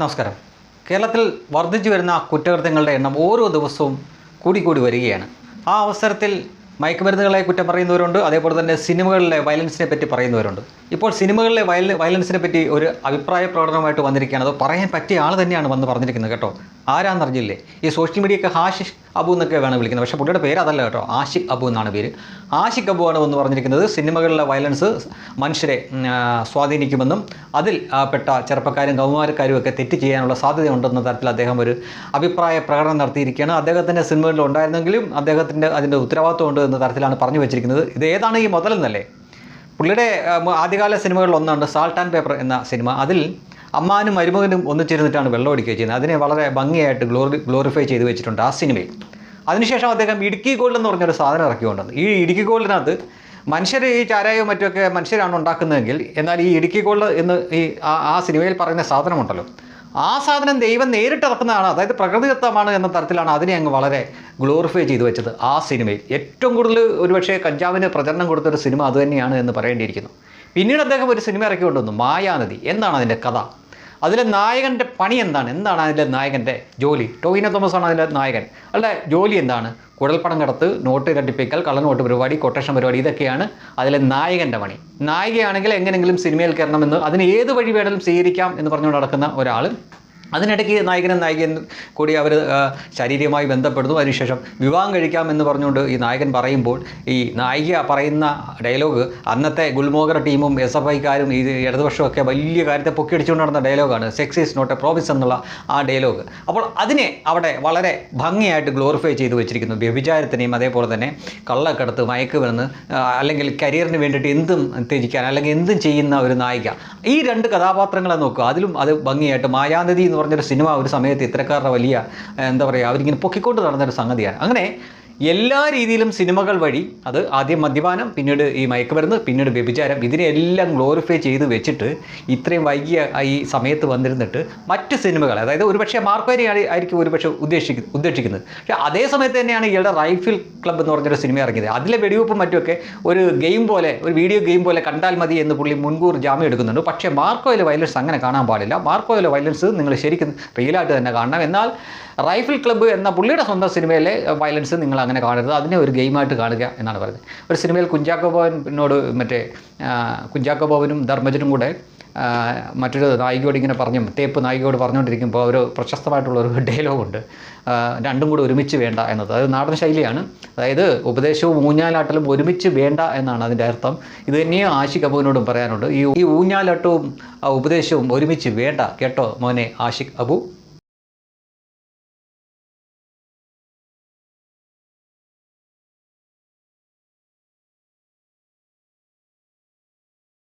നമസ്കാരം. കേരളത്തിൽ വർദ്ധിച്ചു വരുന്ന കുറ്റകൃത്യങ്ങളുടെ എണ്ണം ഓരോ ദിവസവും കൂടിക്കൂടി വരികയാണ്. ആ അവസരത്തിൽ മയക്കുമരുന്നുകളെ കുറ്റം പറയുന്നവരുണ്ട് അതേപോലെ തന്നെ സിനിമകളിലെ വയലൻസിനെ പറ്റി പറയുന്നവരുണ്ട്. ഇപ്പോൾ സിനിമകളിലെ വയൽ വയലൻസിനെ പറ്റി ഒരു അഭിപ്രായ പ്രകടനമായിട്ട് വന്നിരിക്കുകയാണ്. അത് പറയാൻ പറ്റിയ ആൾ തന്നെയാണ് വന്ന് പറഞ്ഞിരിക്കുന്നത് കേട്ടോ. ആരാന്നറിഞ്ഞില്ലേ? ഈ സോഷ്യൽ മീഡിയയൊക്കെ ഹാഷിഷ് അബു എന്നൊക്കെ വേണം വിളിക്കുന്നത്. പക്ഷേ പുള്ളിയുടെ പേര് അതല്ല കേട്ടോ. ആഷിഖ് അബു എന്നാണ് പേര്. ആഷിഖ് അബു ആണ് എന്ന് പറഞ്ഞിരിക്കുന്നത് സിനിമകളിലെ വയലൻസ് മനുഷ്യരെ സ്വാധീനിക്കുമെന്നും അതിൽ പെട്ട ചെറുപ്പക്കാരും കൗമാരക്കാരും ഒക്കെ തെറ്റ് ചെയ്യാനുള്ള സാധ്യതയുണ്ടെന്ന തരത്തിൽ അദ്ദേഹം ഒരു അഭിപ്രായ പ്രകടനം നടത്തിയിരിക്കുകയാണ്. അദ്ദേഹത്തിന്റെ സിനിമകളിൽ ഉണ്ടായിരുന്നെങ്കിലും അദ്ദേഹത്തിന്റെ അതിന്റെ ഉത്തരവാദിത്വമുണ്ട് എന്ന തരത്തിലാണ് പറഞ്ഞു വെച്ചിരിക്കുന്നത്. ഇത് ഏതാണ് ഈ മുതലെന്നല്ലേ? പുള്ളിയുടെ ആദ്യകാല സിനിമകളിൽ ഒന്നാണ് സാൾട്ട് ആൻഡ് പേപ്പർ എന്ന സിനിമ. അതിൽ അമ്മാനും മരുമകനും ഒന്നിച്ചിരുന്നിട്ടാണ് വെള്ളം അടിക്കുക ചെയ്യുന്നത്. അതിനെ വളരെ ഭംഗിയായിട്ട് ഗ്ലോറി ഗ്ലോറിഫൈ ചെയ്ത് വെച്ചിട്ടുണ്ട് ആ സിനിമയിൽ. അതിനുശേഷം അദ്ദേഹം ഇടുക്കി ഗോൾഡ് എന്ന് പറഞ്ഞൊരു സാധനം ഇറക്കിക്കൊണ്ടത് ഈ ഇടുക്കി ഗോൾഡിനകത്ത് മനുഷ്യർ ഈ ചാരായവും മറ്റുമൊക്കെ മനുഷ്യരാണ് ഉണ്ടാക്കുന്നതെങ്കിൽ എന്നാൽ ഈ ഇടുക്കി ഗോൾഡ് എന്ന് ഈ ആ- സിനിമയിൽ പറയുന്ന സാധനമുണ്ടല്ലോ. ആ സാധനം ദൈവം നേരിട്ട് ഇറക്കുന്നതാണ്. അതായത് പ്രകൃതിദത്തമാണ് എന്ന തരത്തിലാണ് അതിനെ അങ്ങ് വളരെ ഗ്ലോറിഫൈ ചെയ്തു വെച്ചത് ആ സിനിമയിൽ. ഏറ്റവും കൂടുതൽ ഒരുപക്ഷെ കഞ്ചാവിന് പ്രചരണം കൊടുത്തൊരു സിനിമ അതുതന്നെയാണ് എന്ന് പറയേണ്ടിയിരിക്കുന്നു. പിന്നീട് അദ്ദേഹം ഒരു സിനിമ ഇറക്കി കൊണ്ടുവന്നു മായാനദി. എന്താണ് അതിന്റെ കഥ? അതിലെ നായകന്റെ പണി എന്താണ്? എന്താണ് അതിലെ നായകന്റെ ജോലി? ടോവിനോ തോമസ് ആണ് അതിലെ നായകൻ. അയാളുടെ ജോലി എന്താണ്? കുഴൽപ്പണം കടത്ത് നോട്ട് തട്ടിപ്പിക്കൽ കള്ളനോട്ട് പരിപാടി കൊട്ടേഷൻ പരിപാടി ഇതൊക്കെയാണ് അതിലെ നായകന്റെ പണി. നായികയാണെങ്കിൽ എങ്ങനെയെങ്കിലും സിനിമയിൽ കയറണമെന്ന് അതിന് ഏത് വഴി വേണമെങ്കിലും സ്വീകരിക്കാം എന്ന് പറഞ്ഞുകൊണ്ട് നടക്കുന്ന ഒരാൾ അതിനിടയ്ക്ക് നായകനും നായികനും കൂടി അവർ ശാരീരികമായി ബന്ധപ്പെടുന്നു. അതിനുശേഷം വിവാഹം കഴിക്കാം എന്ന് പറഞ്ഞുകൊണ്ട് ഈ നായകൻ പറയുമ്പോൾ ഈ നായിക പറയുന്ന ഡയലോഗ് അന്നത്തെ ഗുൽമോഹർ ടീമും എസ് എഫ് ഐക്കാരും ഈ ഇടതുപക്ഷമൊക്കെ വലിയ കാര്യത്തെ പൊക്കിയടിച്ചുകൊണ്ട് നടന്ന ഡയലോഗാണ്. Sex is not a promise എന്നുള്ള ആ ഡയലോഗ്. അപ്പോൾ അതിനെ അവിടെ വളരെ ഭംഗിയായിട്ട് ഗ്ലോറിഫൈ ചെയ്തു വെച്ചിരിക്കുന്നു. വ്യഭിചാരത്തിനെയും അതേപോലെ തന്നെ കള്ളക്കടത്ത് മയക്കുമെന്ന് അല്ലെങ്കിൽ കരിയറിന് വേണ്ടിയിട്ട് എന്തും ത്യജിക്കാൻ അല്ലെങ്കിൽ എന്തും ചെയ്യുന്ന ഒരു നായിക. ഈ രണ്ട് കഥാപാത്രങ്ങളെ നോക്കുക. അതിലും അത് ഭംഗിയായിട്ട് മായാനദി എന്ന് പറഞ്ഞൊരു സിനിമ ഒരു സമയത്ത് ഇത്തരക്കാരുടെ വലിയ എന്താ പറയുക അവരിങ്ങനെ പൊക്കിക്കൊണ്ട് നടന്നൊരു സംഗതിയാണ്. അങ്ങനെ എല്ലാ രീതിയിലും സിനിമകൾ വഴി അത് ആദ്യം മദ്യപാനം പിന്നീട് ഈ മയക്കുമരുന്ന് പിന്നീട് വ്യഭിചാരം ഇതിനെല്ലാം ഗ്ലോറിഫൈ ചെയ്ത് വെച്ചിട്ട് ഇത്രയും വൈകിയ ഈ സമയത്ത് വന്നിരുന്നിട്ട് മറ്റ് സിനിമകൾ അതായത് ഒരുപക്ഷെ മാർക്കോരി ആയിരിക്കും ഒരുപക്ഷെ ഉദ്ദേശിക്കുന്നത് ഉദ്ദേശിക്കുന്നത്. പക്ഷേ അതേ സമയത്ത് തന്നെയാണ് ഇയാളുടെ റൈഫിൾ ക്ലബ്ബ് എന്ന് പറഞ്ഞൊരു സിനിമ ഇറങ്ങിയത്. അതിലെ വെടിവെപ്പും മറ്റുമൊക്കെ ഒരു ഗെയിം പോലെ ഒരു വീഡിയോ ഗെയിം പോലെ കണ്ടാൽ മതി എന്ന് പുള്ളി മുൻകൂർ ജാമ്യം എടുക്കുന്നുണ്ട്. പക്ഷേ മാർക്കോയിലെ വയലൻസ് അങ്ങനെ കാണാൻ പാടില്ല. മാർക്കോയിലെ വയലൻസ് നിങ്ങൾ ശരിക്കും റിയലായിട്ട് തന്നെ കാണണം. എന്നാൽ റൈഫിൾ ക്ലബ്ബ് എന്ന പുള്ളിയുടെ സ്വന്തം സിനിമയിലെ വയലൻസ് നിങ്ങൾ അങ്ങനെ കാണരുത്. അതിനെ ഒരു ഗെയിമായിട്ട് കാണുക എന്നാണ് പറയുന്നത്. ഒരു സിനിമയിൽ കുഞ്ചാക്കോ ബോബനോട് മറ്റേ കുഞ്ചാക്കോ ബോബനും ധർമ്മജനും കൂടെ മറ്റൊരു നായികയോട് ഇങ്ങനെ പറഞ്ഞു തേപ്പ് നായികയോട് പറഞ്ഞുകൊണ്ടിരിക്കുമ്പോൾ ഒരു പ്രശസ്തമായിട്ടുള്ള ഒരു ഡയലോഗുണ്ട് രണ്ടും കൂടി ഒരുമിച്ച് വേണ്ട എന്നത്. അതായത് നാടൻ ശൈലിയാണ്. അതായത് ഉപദേശവും ഊഞ്ഞാലാട്ടലും ഒരുമിച്ച് വേണ്ട എന്നാണ് അതിന്റെ അർത്ഥം. ഇത് തന്നെയും ആശി അബുവിനോടും പറയാനുണ്ട്. ഈ ഈ ഊഞ്ഞാലാട്ടവും ഉപദേശവും ഒരുമിച്ച് വേണ്ട കേട്ടോ മോനെ ആഷിഖ് അബു